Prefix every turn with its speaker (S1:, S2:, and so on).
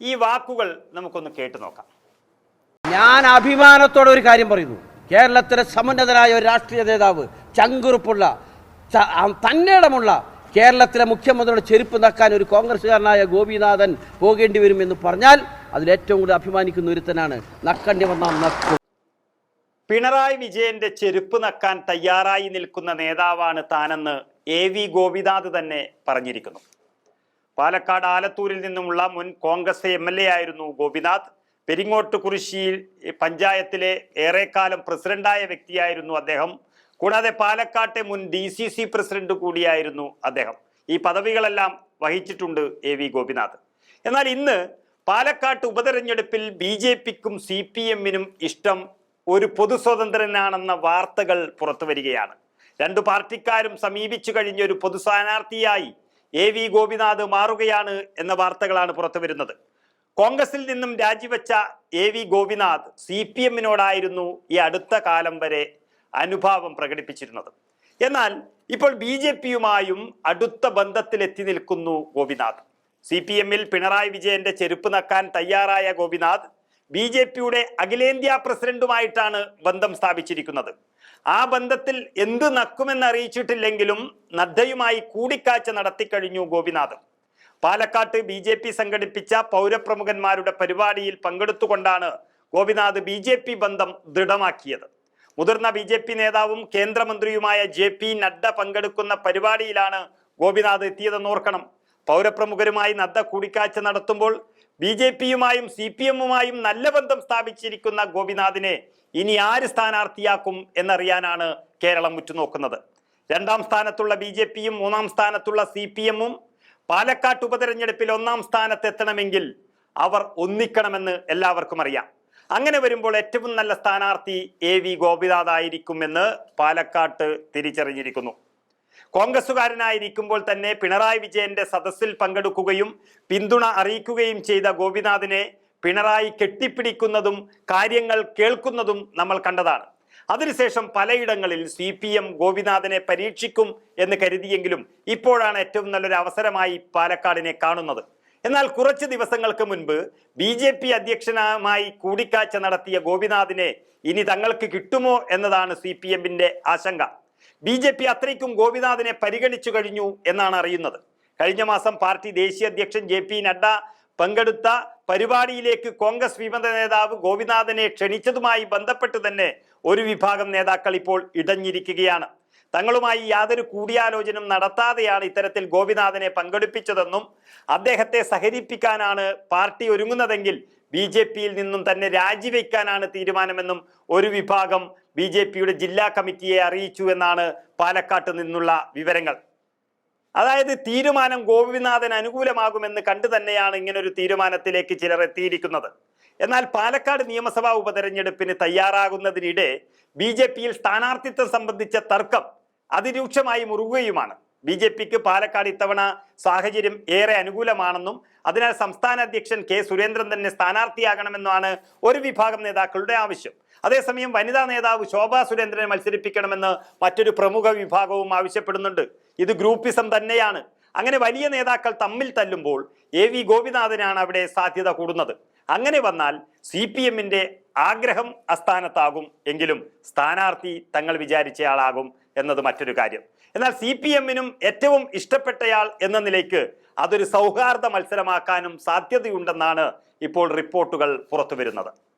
S1: ഈ വാക്കുകൾ നമുക്കൊന്ന് കേട്ടു നോക്കാം.
S2: ഞാൻ അഭിമാനത്തോടെ ഒരു കാര്യം പറയുന്നു. കേരളത്തിലെ സമുന്നതനായ ഒരു രാഷ്ട്രീയ നേതാവ് ചങ്കുറുപ്പുള്ള തന്നിടമുള്ള കേരളത്തിലെ മുഖ്യമന്ത്രിയുടെ ചെരുപ്പ് നക്കാൻ ഒരു കോൺഗ്രസ്സുകാരനായ ഗോപിനാഥൻ പോകേണ്ടി വരും എന്ന് പറഞ്ഞാൽ അതിൽ ഏറ്റവും കൂടുതൽ അഭിമാനിക്കുന്ന ഒരുത്തനാണ് നക്കണ്ടി വന്നാൽ നക്കും.
S1: പിണറായി വിജയന്റെ ചെരുപ്പ് നക്കാൻ തയ്യാറായി നിൽക്കുന്ന നേതാവാണ് താനെന്ന് എ വി ഗോപിനാഥ് തന്നെ പറഞ്ഞിരിക്കുന്നു. പാലക്കാട് ആലത്തൂരിൽ നിന്നുമുള്ള മുൻ കോൺഗ്രസ് എം എൽ എ ആയിരുന്നു ഗോപിനാഥ്. പെരിങ്ങോട്ട് കുറിശിയിൽ പഞ്ചായത്തിലെ ഏറെക്കാലം പ്രസിഡന്റായ വ്യക്തിയായിരുന്നു അദ്ദേഹം. കൂടാതെ പാലക്കാട്ടെ മുൻ ഡി സി സി പ്രസിഡന്റ് കൂടിയായിരുന്നു അദ്ദേഹം. ഈ പദവികളെല്ലാം വഹിച്ചിട്ടുണ്ട് എ വി ഗോപിനാഥ്. എന്നാൽ ഇന്ന് പാലക്കാട്ട് ഉപതെരഞ്ഞെടുപ്പിൽ ബി ജെ പിക്കും സി പി എമ്മിനും ഇഷ്ടം ഒരു പൊതു സ്വതന്ത്രനാണെന്ന വാർത്തകൾ പുറത്തു വരികയാണ് രണ്ടു പാർട്ടിക്കാരും സമീപിച്ചു കഴിഞ്ഞ ഒരു പൊതു സ്ഥാനാർത്ഥിയായി എ വി ഗോപിനാഥ് മാറുകയാണ് എന്ന വാർത്തകളാണ് പുറത്തു വരുന്നത്. കോൺഗ്രസിൽ നിന്നും രാജിവെച്ച A V Gopinath C P എമ്മിനോടായിരുന്നു ഈ അടുത്ത കാലം വരെ അനുഭാവം പ്രകടിപ്പിച്ചിരുന്നത്. എന്നാൽ ഇപ്പോൾ ബി ജെ പിയുമായും അടുത്ത ബന്ധത്തിലെത്തി നിൽക്കുന്നു ഗോപിനാഥ്. സി പി എമ്മിൽ പിണറായി വിജയന്റെ ചെരുപ്പ് നക്കാൻ തയ്യാറായ ഗോപിനാഥ് ബി ജെ പിയുടെ അഖിലേന്ത്യാ പ്രസിഡന്റുമായിട്ടാണ് ബന്ധം സ്ഥാപിച്ചിരിക്കുന്നത്. ആ ബന്ധത്തിൽ എന്ത് നക്കുമെന്ന് അറിയിച്ചിട്ടില്ലെങ്കിലും നദ്ദയുമായി കൂടിക്കാഴ്ച നടത്തിക്കഴിഞ്ഞു ഗോപിനാഥ് പാലക്കാട്ട് ബി ജെ പി സംഘടിപ്പിച്ച പൗരപ്രമുഖന്മാരുടെ പരിപാടിയിൽ പങ്കെടുത്തുകൊണ്ടാണ് ഗോപിനാഥ് ബി ജെ പി ബന്ധം ദൃഢമാക്കിയത്. മുതിർന്ന ബി ജെ പി നേതാവും കേന്ദ്രമന്ത്രിയുമായ ജെ പി നഡ്ഡ പങ്കെടുക്കുന്ന പരിപാടിയിലാണ് ഗോപിനാഥ് എത്തിയതെന്ന് ഓർക്കണം. പൗരപ്രമുഖരുമായി നദ്ദ കൂടിക്കാഴ്ച നടത്തുമ്പോൾ ബി ജെ പിയുമായും സി പി എമ്മുമായും നല്ല ബന്ധം സ്ഥാപിച്ചിരിക്കുന്ന ഗോപിനാഥിനെ ഇനി ആര് സ്ഥാനാർത്ഥിയാക്കും എന്നറിയാനാണ് കേരളം ഉറ്റുനോക്കുന്നത്. രണ്ടാം സ്ഥാനത്തുള്ള ബി ജെ പിയും മൂന്നാം സ്ഥാനത്തുള്ള സി പി എമ്മും പാലക്കാട്ട് ഉപതെരഞ്ഞെടുപ്പിൽ ഒന്നാം സ്ഥാനത്തെത്തണമെങ്കിൽ അവർ ഒന്നിക്കണമെന്ന് എല്ലാവർക്കും അറിയാം. അങ്ങനെ വരുമ്പോൾ ഏറ്റവും നല്ല സ്ഥാനാർത്ഥി എ വി ഗോപിനാഥ് ആയിരിക്കുമെന്ന് പാലക്കാട്ട് തിരിച്ചറിഞ്ഞിരിക്കുന്നു. കോൺഗ്രസുകാരനായിരിക്കുമ്പോൾ തന്നെ പിണറായി വിജയന്റെ സദസ്സിൽ പങ്കെടുക്കുകയും പിന്തുണ അറിയിക്കുകയും ചെയ്ത ഗോപിനാഥിനെ പിണറായി കെട്ടിപ്പിടിക്കുന്നതും കാര്യങ്ങൾ കേൾക്കുന്നതും നമ്മൾ കണ്ടതാണ്. അതിനുശേഷം പലയിടങ്ങളിൽ സി പി എം ഗോപിനാഥനെ പരീക്ഷിക്കും എന്ന് കരുതിയെങ്കിലും ഇപ്പോഴാണ് ഏറ്റവും നല്ലൊരു അവസരമായി പാലക്കാടിനെ കാണുന്നത്. എന്നാൽ കുറച്ച് ദിവസങ്ങൾക്ക് മുൻപ് ബി ജെ പി അധ്യക്ഷനുമായി കൂടിക്കാഴ്ച നടത്തിയ ഗോപിനാഥിനെ ഇനി തങ്ങൾക്ക് കിട്ടുമോ എന്നതാണ് സി പി എമ്മിന്റെ ആശങ്ക. ബി ജെ പി അത്രയ്ക്കും ഗോപിനാഥിനെ പരിഗണിച്ചു കഴിഞ്ഞു എന്നാണ് അറിയുന്നത്. കഴിഞ്ഞ മാസം പാർട്ടി ദേശീയ അധ്യക്ഷൻ ജെ പി നഡ്ഡ പങ്കെടുത്ത പരിപാടിയിലേക്ക് കോൺഗ്രസ് വിമത നേതാവ് ഗോപിനാഥനെ ക്ഷണിച്ചതുമായി ബന്ധപ്പെട്ട് തന്നെ ഒരു വിഭാഗം നേതാക്കൾ ഇപ്പോൾ ഇടഞ്ഞിരിക്കുകയാണ്. തങ്ങളുമായി യാതൊരു കൂടിയാലോചനയും നടത്താതെയാണ് ഇത്തരത്തിൽ ഗോപിനാഥനെ പങ്കെടുപ്പിച്ചതെന്നും അദ്ദേഹത്തെ സഹരിപ്പിക്കാനാണ് പാർട്ടി ഒരുങ്ങുന്നതെങ്കിൽ ബി ജെ പിയിൽ നിന്നും തന്നെ രാജിവെക്കാനാണ് തീരുമാനമെന്നും ഒരു വിഭാഗം ബി ജെ പിയുടെ ജില്ലാ കമ്മിറ്റിയെ അറിയിച്ചു എന്നാണ് പാലക്കാട്ട് നിന്നുള്ള വിവരങ്ങൾ. അതായത് തീരുമാനം ഗോപിനാഥൻ അനുകൂലമാകുമെന്ന് കണ്ടു തന്നെയാണ് ഇങ്ങനൊരു തീരുമാനത്തിലേക്ക് ചിലർ എത്തിയിരിക്കുന്നത്. എന്നാൽ പാലക്കാട് നിയമസഭാ ഉപതെരഞ്ഞെടുപ്പിന് തയ്യാറാകുന്നതിനിടെ ബി ജെ പിയിൽ സ്ഥാനാർത്ഥിത്വം സംബന്ധിച്ച തർക്കം അതിരൂക്ഷമായി മുറുകുകയുമാണ്. ബി ജെ പിക്ക് പാലക്കാട് ഇത്തവണ സാഹചര്യം ഏറെ അനുകൂലമാണെന്നും അതിനാൽ സംസ്ഥാന അധ്യക്ഷൻ കെ സുരേന്ദ്രൻ തന്നെ സ്ഥാനാർത്ഥിയാകണമെന്നാണ് ഒരു വിഭാഗം നേതാക്കളുടെ ആവശ്യം. അതേസമയം വനിതാ നേതാവ് ശോഭാ സുരേന്ദ്രനെ മത്സരിപ്പിക്കണമെന്ന് മറ്റൊരു പ്രമുഖ വിഭാഗവും ആവശ്യപ്പെടുന്നുണ്ട്. ഇത് ഗ്രൂപ്പിസം തന്നെയാണ്. അങ്ങനെ വലിയ നേതാക്കൾ തമ്മിൽ തല്ലുമ്പോൾ എ വി ഗോപിനാഥനാണ് അവിടെ സാധ്യത കൂടുന്നത്. അങ്ങനെ വന്നാൽ സി പി എമ്മിന്റെ ആഗ്രഹം അസ്ഥാനത്താകും എങ്കിലും സ്ഥാനാർത്ഥി തങ്ങൾ വിചാരിച്ചയാളാകും എന്നത് മറ്റൊരു കാര്യം. എന്നാൽ സി പി എമ്മിനും ഏറ്റവും ഇഷ്ടപ്പെട്ടയാൾ എന്ന നിലയ്ക്ക് അതൊരു സൗഹാർദ്ദ മത്സരമാക്കാനും സാധ്യതയുണ്ടെന്നാണ് ഇപ്പോൾ റിപ്പോർട്ടുകൾ പുറത്തു വരുന്നത്